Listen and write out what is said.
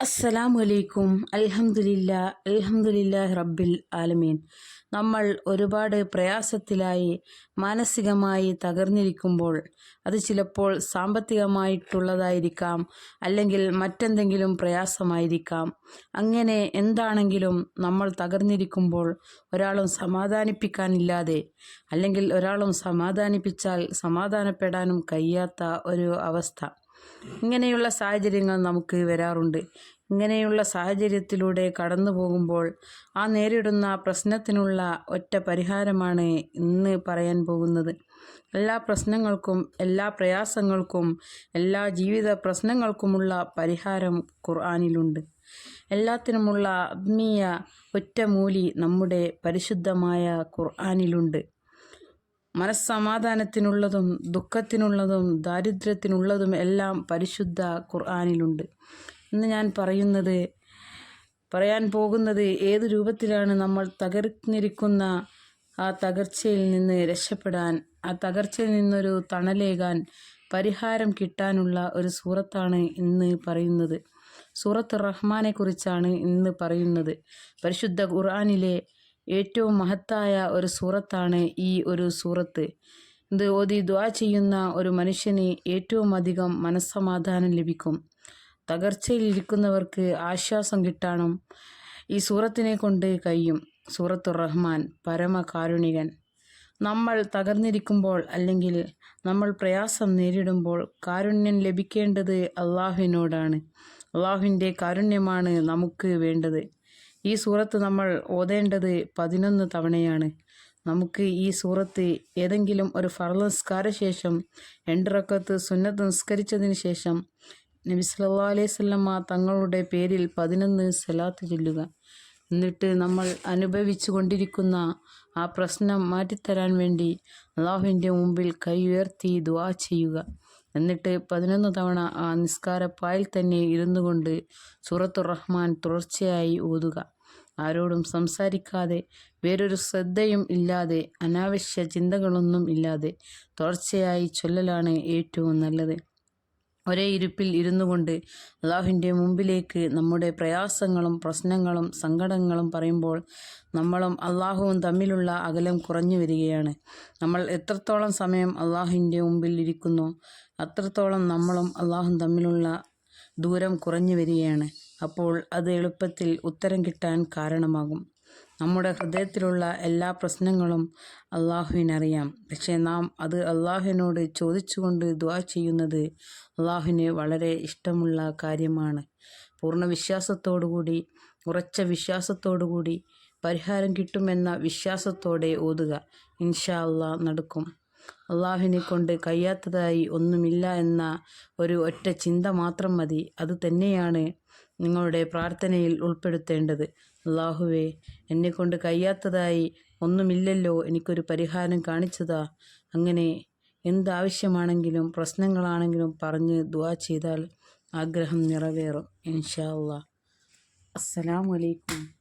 അസ്സലാമു അലൈക്കും അൽഹംദുലില്ല അൽഹംദുലില്ലാ റബ്ബിൽ ആലമീൻ. നമ്മൾ ഒരുപാട് പ്രയാസത്തിലായി മാനസികമായി തകർന്നിരിക്കുമ്പോൾ അത് ചിലപ്പോൾ സാമ്പത്തികമായിട്ടുള്ളതായിരിക്കാം അല്ലെങ്കിൽ മറ്റെന്തെങ്കിലും പ്രയാസമായിരിക്കാം. അങ്ങനെ എന്താണെങ്കിലും നമ്മൾ തകർന്നിരിക്കുമ്പോൾ ഒരാളും സമാധാനിപ്പിക്കാനില്ലാതെ അല്ലെങ്കിൽ ഒരാളും സമാധാനിപ്പിച്ചാൽ സമാധാനപ്പെടാനും കഴിയാത്ത ഒരു അവസ്ഥ. ഇങ്ങനെയുള്ള സാഹചര്യങ്ങൾ നമുക്ക് വരാറുണ്ട്. ഇങ്ങനെയുള്ള സാഹചര്യത്തിലൂടെ കടന്നു പോകുമ്പോൾ ആ നേരിടുന്ന പ്രശ്നത്തിനുള്ള ഒറ്റ പരിഹാരമാണ് ഇന്ന് പറയാൻ പോകുന്നത്. എല്ലാ പ്രശ്നങ്ങൾക്കും എല്ലാ പ്രയാസങ്ങൾക്കും എല്ലാ ജീവിത പ്രശ്നങ്ങൾക്കുമുള്ള പരിഹാരം ഖുർആാനിലുണ്ട്. എല്ലാത്തിനുമുള്ള ആത്മീയ ഒറ്റമൂലി നമ്മുടെ പരിശുദ്ധമായ ഖുർആാനിലുണ്ട്. മനസ്സമാധാനത്തിനുള്ളതും ദുഃഖത്തിനുള്ളതും ദാരിദ്ര്യത്തിനുള്ളതും എല്ലാം പരിശുദ്ധ ഖുർആാനിലുണ്ട്. ഇന്ന് ഞാൻ പറയുന്നത് പറയാൻ പോകുന്നത് ഏത് രൂപത്തിലാണ് നമ്മൾ തകർന്നിരിക്കുന്ന ആ തകർച്ചയിൽ നിന്ന് രക്ഷപ്പെടാൻ ആ തകർച്ചയിൽ നിന്നൊരു തണലേകാൻ പരിഹാരം കിട്ടാനുള്ള ഒരു സൂറത്താണ് ഇന്ന് പറയുന്നത്. സൂറത്ത് റഹ്മാനെ കുറിച്ചാണ് ഇന്ന് പറയുന്നത്. പരിശുദ്ധ ഖുർആാനിലെ ഏറ്റവും മഹത്തായ ഒരു സൂറത്താണ് ഈ ഒരു സൂറത്ത്. ഇത് ഓതി ദ്വാ ചെയ്യുന്ന ഒരു മനുഷ്യന് ഏറ്റവും അധികം മനസ്സമാധാനം ലഭിക്കും. തകർച്ചയിലിരിക്കുന്നവർക്ക് ആശ്വാസം കിട്ടാനും ഈ സൂറത്തിനെ കൊണ്ട് കഴിയും. സൂറത്തു റഹ്മാൻ പരമകാരുണികൻ. നമ്മൾ തകർന്നിരിക്കുമ്പോൾ അല്ലെങ്കിൽ നമ്മൾ പ്രയാസം നേരിടുമ്പോൾ കാരുണ്യം ലഭിക്കേണ്ടത് അള്ളാഹുവിനോടാണ്. അള്ളാഹുവിന്റെ കാരുണ്യമാണ് നമുക്ക് വേണ്ടത്. ഈ സൂറത്ത് നമ്മൾ ഓതേണ്ടത് പതിനൊന്ന് തവണയാണ്. നമുക്ക് ഈ സൂറത്ത് ഏതെങ്കിലും ഒരു ഫർള നിസ്കാര ശേഷം രണ്ടിറക്കത്ത് സുന്നത്ത് നിസ്കരിച്ചതിന് ശേഷം നബി സല്ലാ അലൈഹി സ്വല്ലമ്മ തങ്ങളുടെ പേരിൽ പതിനൊന്ന് സലാത്ത് ചൊല്ലുക. എന്നിട്ട് നമ്മൾ അനുഭവിച്ചു കൊണ്ടിരിക്കുന്ന ആ പ്രശ്നം മാറ്റിത്തരാൻ വേണ്ടി അള്ളാഹുവിന്റെ മുമ്പിൽ കൈ ഉയർത്തി ദുവാ ചെയ്യുക. എന്നിട്ട് പതിനൊന്ന് തവണ ആ നിസ്കാര നിസ്കാരപ്പായിൽ തന്നെ ഇരുന്നു കൊണ്ട് സൂറത്തുർ റഹ്മാൻ തുടർച്ചയായി ഓതുക. ആരോടും സംസാരിക്കാതെ വേറൊരു ശ്രദ്ധയും ഇല്ലാതെ അനാവശ്യ ചിന്തകളൊന്നും ഇല്ലാതെ തുടർച്ചയായി ചൊല്ലലാണ് ഏറ്റവും നല്ലത്. ഒരേ ഇരുപ്പിൽ ഇരുന്നു കൊണ്ട് അള്ളാഹുവിന്റെ മുമ്പിലേക്ക് നമ്മുടെ പ്രയാസങ്ങളും പ്രശ്നങ്ങളും സങ്കടങ്ങളും പറയുമ്പോൾ നമ്മളും അള്ളാഹുവും തമ്മിലുള്ള അകലം കുറഞ്ഞു വരികയാണ്. നമ്മൾ എത്രത്തോളം സമയം അള്ളാഹുവിന്റെ മുമ്പിൽ ഇരിക്കുന്നു അത്രത്തോളം നമ്മളും അള്ളാഹും തമ്മിലുള്ള ദൂരം കുറഞ്ഞു വരികയാണ്. അപ്പോൾ അത് എളുപ്പത്തിൽ ഉത്തരം കിട്ടാൻ കാരണമാകും. നമ്മുടെ ഹൃദയത്തിലുള്ള എല്ലാ പ്രശ്നങ്ങളും അള്ളാഹുവിനറിയാം. പക്ഷേ നാം അത് അള്ളാഹുവിനോട് ചോദിച്ചുകൊണ്ട് ദ്വാ ചെയ്യുന്നത് അള്ളാഹുവിന് വളരെ ഇഷ്ടമുള്ള കാര്യമാണ്. പൂർണ വിശ്വാസത്തോടുകൂടി ഉറച്ച വിശ്വാസത്തോടുകൂടി പരിഹാരം കിട്ടുമെന്ന വിശ്വാസത്തോടെ ഓതുക ഇൻഷാ അള്ളാ നടക്കും. അള്ളാഹുവിനെ കൊണ്ട് കഴിയാത്തതായി ഒന്നുമില്ല എന്ന ഒരു ഒറ്റ ചിന്ത മാത്രം മതി. അത് തന്നെയാണ് നിങ്ങളുടെ പ്രാർത്ഥനയിൽ ഉൾപ്പെടുത്തേണ്ടത്. അള്ളാഹുവേ എന്നെക്കൊണ്ട് കഴിയാത്തതായി ഒന്നുമില്ലല്ലോ എനിക്കൊരു പരിഹാരം കാണിച്ചതാ. അങ്ങനെ എന്താവശ്യമാണെങ്കിലും പ്രശ്നങ്ങളാണെങ്കിലും പറഞ്ഞ് ദുവാ ചെയ്താൽ ആഗ്രഹം നിറവേറും ഇൻഷാ അള്ളാഹ് അസ്സലാമലൈക്കും